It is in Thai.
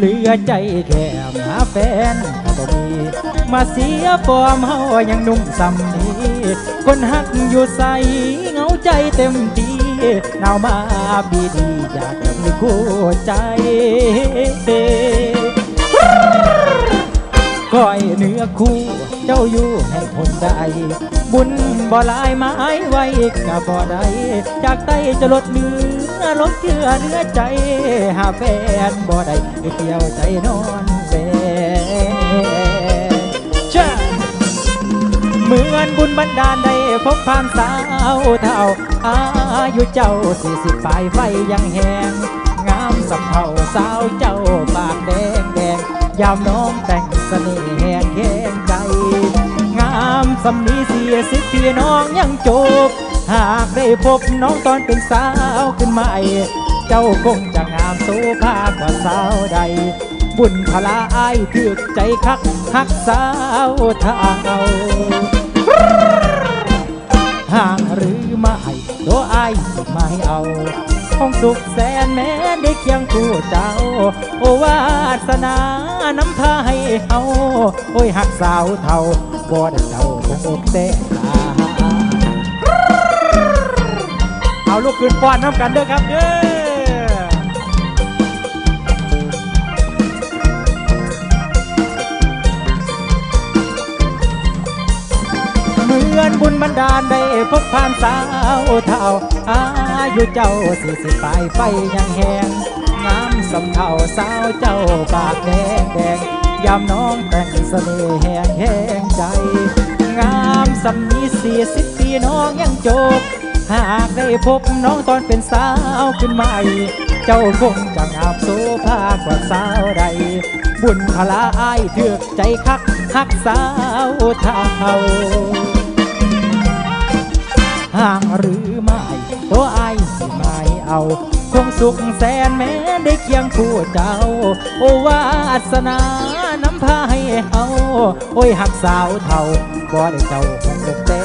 เลือใจแค่หาแฟนก็บ่มีมาเสียฟอร์มเฮายังหนุ่มซ้ำนี้คนหักอยู่ใสเหงาใจเต็มทีหนาวมาบีดีอยากจะมีคู่ใจื้อคู่เจ้าอยู่ให้คนใดบุญบ่ลายไม้ไว้ก็บ่ได้จากไตจะลดเนื้อลดเชื่อเนื้อใจ หาแฟนบ่ได้เกี่ยวใจนอนเจ้าเหมือนบุญบันดาลได้พบความสาวเท่าอายุเจ้าสี่สิบปลายไฟยังแหงงามสำเภาสาวเจ้าปากแดงแดงยามน้องแต่งเสน่ห์ สำนีเสียสิพี่น้องยังจบ หากได้พบน้องตอนเป็นสาวขึ้นใหม่ เจ้าคงจะงามโสภากว่าสาวใด บุญพลาอายถึกใจคักหักสาวเท่าห่างหรือไม่ตัวอายไม่เอา คงสุขแสนแม้ได้เคียงคู่เจ้า โอวาสนาน้ำพาให้เฮาโอ้ยหักสาวเท่าบ่ได้เจ้าคงอกเต่าเอาลูกขึ้นป้อนน้ำกันเด้อครับเด้อ มือนบุญบันดาลได้พบผ่านสาวเท่าอายุเจ้าสี่สิบปลายไฟยังแหงงามสำเท่าสาวเจ้าปากแดงแดงยามน้องแต่งเสน่ห์แหงแหงใจ งามสำนี้สี่สิบปีน้องยังจบหากได้พบน้องตอนเป็นสาวขึ้นใหม่ เจ้าคงจะงามโสภากว่าสาวใด บุญพลาอายเถือกใจคักหักสาวเท่า ห่างหรือไม่ตัวไอ้สิไม่เอา คงสุขแสนแม้ได้เคียงคู่เจ้า โอวาสนาน้ำพาให้เฮาโอ้ยหักสาวเท่าบ่ได้เจ้าคงตกแต่